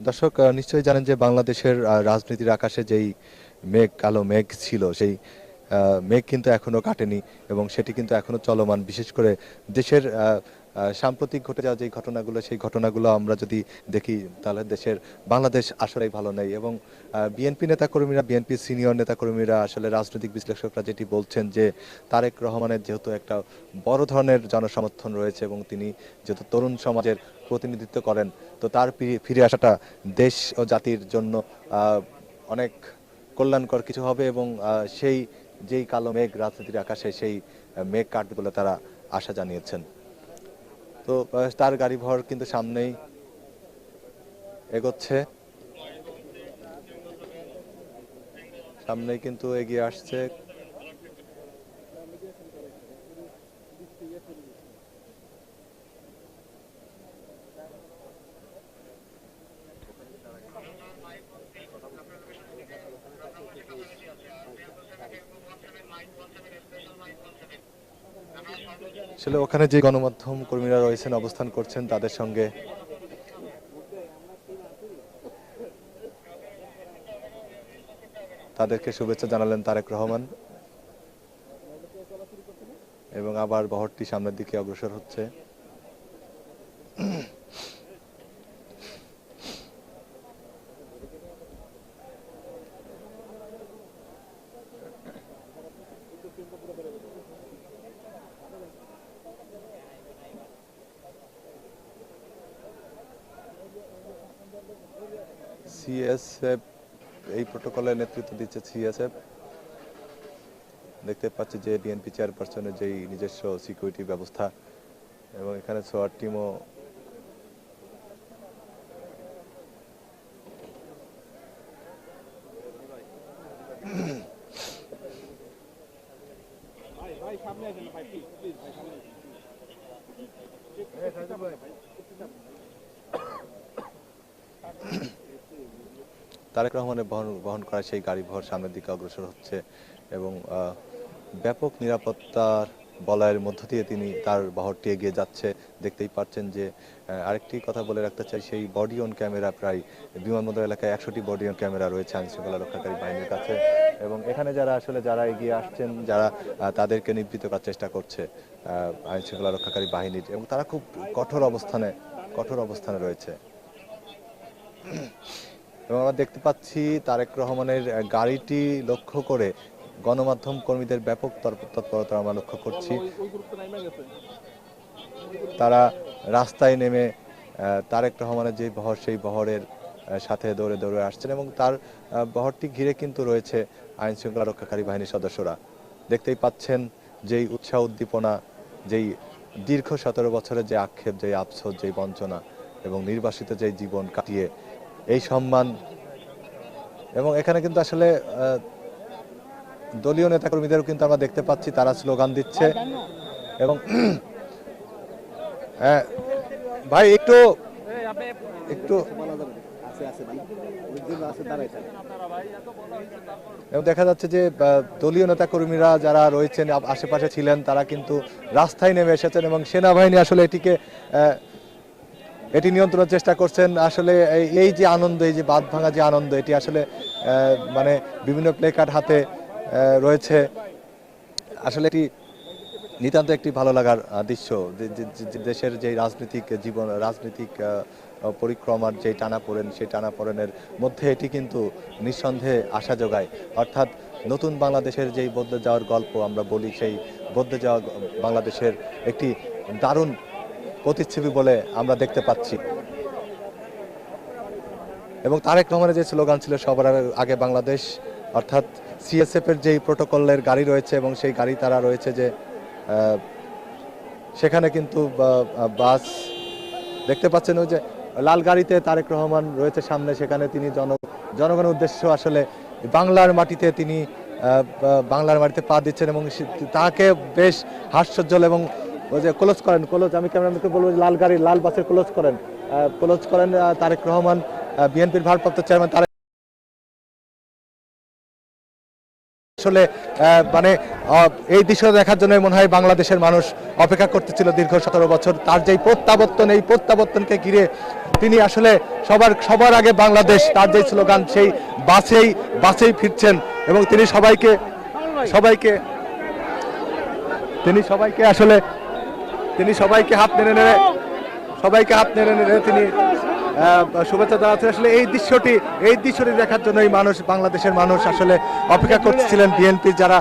দর্শক নিশ্চয়ই জানেন যে বাংলাদেশের রাজনীতির আকাশে যেই মেঘ, কালো মেঘ ছিল, সেই মেঘ কিন্তু এখনও কাটেনি এবং সেটি কিন্তু এখনও চলমান। বিশেষ করে দেশের সাম্প্রতিক ঘটে যাওয়া যে ঘটনাগুলো, সেই ঘটনাগুলো আমরা যদি দেখি, তাহলে দেশের বাংলাদেশ আসলেই ভালো নেই এবং বিএনপি নেতাকর্মীরা, বিএনপি সিনিয়র নেতাকর্মীরা আসলে রাজনৈতিক বিশ্লেষকরা যেটি বলছেন যে তারেক রহমানের যেহেতু একটা বড় ধরনের জনসমর্থন রয়েছে এবং তিনি যেহেতু তরুণ সমাজের প্রতিনিধিত্ব করেন, তো তার ফিরে- আসাটা দেশ ও জাতির জন্য অনেক কল্যাণকর কিছু হবে এবং সেই যেই কালো মেঘ রাজনীতির আকাশে সেই মেঘ বলে তারা আশা জানিয়েছেন। তো তার গাড়ি ভর কিন্তু সামনেই এগোচ্ছে। সামনেই কিন্তু এগিয়ে আসছে। আসলে ওখানে যে গণমাধ্যম কর্মীরা রয়েছেন, অবস্থান করছেন, তাদের সঙ্গে তাদেরকে শুভেচ্ছা জানালেন তারেক রহমান এবং আবার বহরটি সামনের দিকে অগ্রসর হচ্ছে। সিএসএফ এই প্রোটোকলের নেতৃত্ব দিচ্ছে সিএসএফ। দেখতে পাচ্ছি যে বিএনপি চেয়ারপারসনের যেই নিজস্ব সিকিউরিটি ব্যবস্থা এবং এখানে সোয়ার টিমও তারেক রহমানের বহন বহন করা সেই গাড়ি ভর সামনের দিকে অগ্রসর হচ্ছে এবং ব্যাপক নিরাপত্তার বলয়ের মধ্য দিয়ে তিনি তার বহরটি এগিয়ে যাচ্ছে। দেখতেই পাচ্ছেন যে আরেকটি কথা বলে রাখতে চাই, সেই বডি অন ক্যামেরা প্রায় বিমানবন্দর এলাকায় একশোটি বডি অন ক্যামেরা রয়েছে আইন শৃঙ্খলা রক্ষাকারী বাহিনীর কাছে এবং এখানে যারা আসলে যারা এগিয়ে আসছেন, যারা তাদেরকে নিবৃত্ত করার চেষ্টা করছে আইন শৃঙ্খলা রক্ষাকারী বাহিনীর এবং তারা খুব কঠোর অবস্থানে কঠোর অবস্থানে রয়েছে। এবং আমরা দেখতে পাচ্ছি তারেক রহমানের গাড়িটি লক্ষ্য করে গণমাধ্যম কর্মীদের ব্যাপক তৎপরতা আমরা লক্ষ্য করছি। তারা রাস্তায় নেমে তারেক রহমানের যে বহর, সেই বহরের সাথে দৌড়ে দৌড়ে আসছেন এবং তার বহরটি ঘিরে কিন্তু রয়েছে আইন শৃঙ্খলা রক্ষাকারী বাহিনীর সদস্যরা। দেখতেই পাচ্ছেন যেই উৎসাহ উদ্দীপনা, যেই দীর্ঘ সতেরো বছরের যে আক্ষেপ যে আফসোস, যেই বঞ্চনা এবং নির্বাসিত যে জীবন কাটিয়ে এই সম্মান। এবং এখানে কিন্তু আসলে দলীয় নেতাকর্মীদেরও কিন্তু আমরা দেখতে পাচ্ছি তারা স্লোগান দিচ্ছে। এবং হ্যাঁ, ভাই একটু একটু। দেখা যাচ্ছে যে দলীয় নেতাকর্মীরা যারা রয়েছেন আশেপাশে ছিলেন তারা কিন্তু রাস্তায় নেমে এসেছেন এবং সেনাবাহিনী আসলে এটিকে এটি নিয়ন্ত্রণের চেষ্টা করছেন। আসলে এই- যে আনন্দ, এই যে বাঁধ ভাঙা যে আনন্দ, এটি আসলে মানে বিভিন্ন প্লে কার্ড হাতে রয়েছে। আসলে এটি নিতান্ত একটি ভালো লাগার দৃশ্য। দেশের যে রাজনৈতিক জীবন, রাজনৈতিক পরিক্রমার যে টানাপোড়েন, সেই টানাপোড়েনের মধ্যে এটি কিন্তু নিঃসন্দেহে আশা যোগায়। অর্থাৎ নতুন বাংলাদেশের যেই বদলে যাওয়ার গল্প আমরা বলি, সেই বদলে যাওয়া বাংলাদেশের একটি দারুণ প্রতিচ্ছবি বলে আমরা দেখতে পাচ্ছি। এবং তারেক রহমানের যে স্লোগান ছিল, সবার আগে বাংলাদেশ, অর্থাৎ সিএসএফ এর যেই প্রোটোকলের গাড়ি রয়েছে এবং সেই গাড়ি তারা রয়েছে যে সেখানে কিন্তু বাস। দেখতে পাচ্ছেন ওই যে লাল গাড়িতে তারেক রহমান রয়েছে সামনে, সেখানে তিনি জন জনগণের উদ্দেশ্য আসলে বাংলার মাটিতে তিনি বাংলার মাটিতে পা দিচ্ছেন এবং তাকে বেশ হাস্যজ্জ্বল এবং ওই যে ক্লোজ করেন, ক্লোজ, আমি ক্যামেরাম্যানকে বলব লাল গাড়ি, লাল বাসের ক্লোজ করেন। ক্লোজ করেন তারেক রহমান বিএনপির ভারপ্রাপ্ত চেয়ারম্যান তারেক আসলে মানে এই দৃশ্য দেখার জন্য মনে হয় বাংলাদেশের মানুষ অপেক্ষা করতেছিল দীর্ঘ সতেরো বছর। তার যেই প্রত্যাবর্তন, এই প্রত্যাবর্তনকে ঘিরে তিনি আসলে সবার সবার আগে বাংলাদেশ, তার যে স্লোগান, সেই বাসেই বাসেই ফিরছেন এবং তিনি সবাইকে সবাইকে, তিনি সবাইকে আসলে তিনি সবাইকে হাত নেড়ে নেড়ে, সবাইকে হাত নেড়ে নেড়ে তিনি শুভেচ্ছা জানাচ্ছেন। আসলে এই দৃশ্যটি এই দৃশ্যটি দেখার জন্য এই মানুষ, বাংলাদেশের মানুষ আসলে অপেক্ষা করছিলেন বিএনপির যারা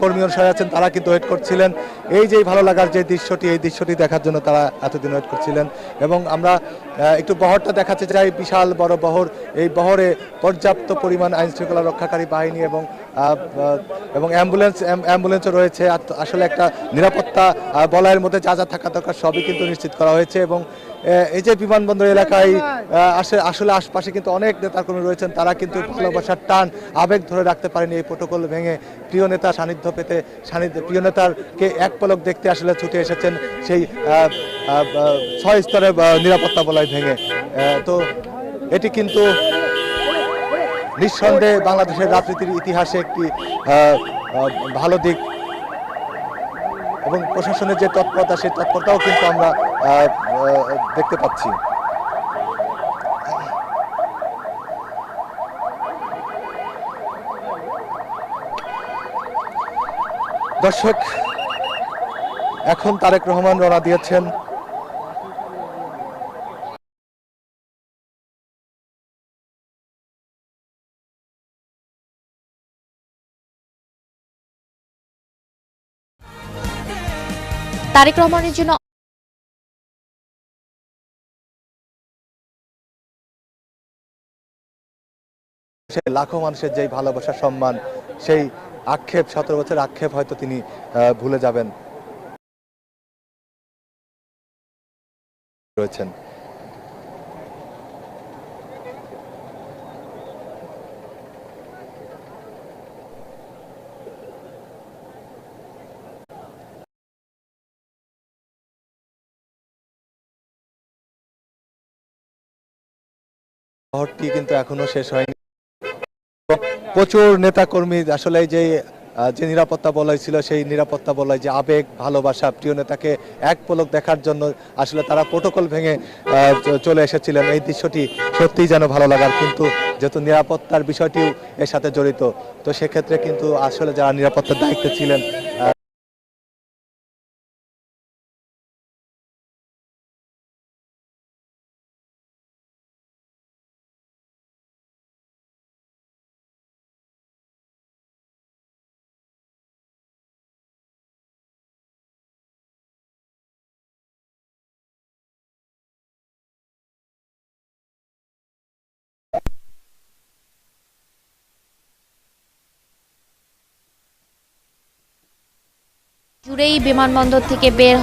কর্মী অনুসারে আছেন, তারা কিন্তু ওয়েট করছিলেন। এই যে ভালো লাগার যে দৃশ্যটি, এই দৃশ্যটি দেখার জন্য তারা এতদিন ওয়েট করছিলেন। এবং আমরা একটু বহরটা দেখাতে চাই। বিশাল বড় বহর। এই বহরে পর্যাপ্ত পরিমাণ আইন শৃঙ্খলা রক্ষাকারী বাহিনী এবং এবং অ্যাম্বুলেন্স অ্যাম- অ্যাম্বুলেন্সও রয়েছে। আসলে একটা নিরাপত্তা বলয়ের মধ্যে যা যা থাকা দরকার সবই কিন্তু নিশ্চিত করা হয়েছে এবং এই যে বিমানবন্দর এলাকায় আসে আসলে আশপাশে কিন্তু অনেক নেতাকর্মী রয়েছেন। তারা কিন্তু ভালোবাসার টান আবেগ ধরে রাখতে পারেনি এই প্রোটোকল ভেঙে। প্রিয় নেতা সান্নিধ্য পেতে সান্নিধ্য প্রিয় নেতারকে এক পলক দেখতে আসলে ছুটে এসেছেন সেই ছয় স্তরের নিরাপত্তা বলয় ভেঙে। তো এটি কিন্তু নিঃসন্দেহে বাংলাদেশের রাজনীতির ইতিহাসে একটি ভালো দিক। এবং প্রশাসনের যে তৎপরতা, সেই তৎপরতাও কিন্তু আমরা দেখতে পাচ্ছি। দর্শক, এখন তারেক রহমান রওনা দিয়েছেন। তারেক রহমানের জন্য সেই লাখো মানুষের যেই ভালোবাসা, সম্মান, সেই আক্ষেপ, সতেরো বছর আক্ষেপ হয়তো তিনি ভুলে যাবেন। রয়েছেন। শহরটি কিন্তু এখনও শেষ হয়নি। প্রচুর নেতাকর্মী, আসলে যে যে নিরাপত্তা বলয় ছিল, সেই নিরাপত্তা বলয়, যে আবেগ, ভালোবাসা, প্রিয় নেতাকে এক পলক দেখার জন্য আসলে তারা প্রোটোকল ভেঙে চলে এসেছিলেন। এই দৃশ্যটি সত্যিই যেন ভালো লাগার, কিন্তু যেহেতু নিরাপত্তার বিষয়টিও এর সাথে জড়িত, তো সেক্ষেত্রে কিন্তু আসলে যারা নিরাপত্তার দায়িত্বে ছিলেন জুড়েই বিমানবন্দর থেকে বের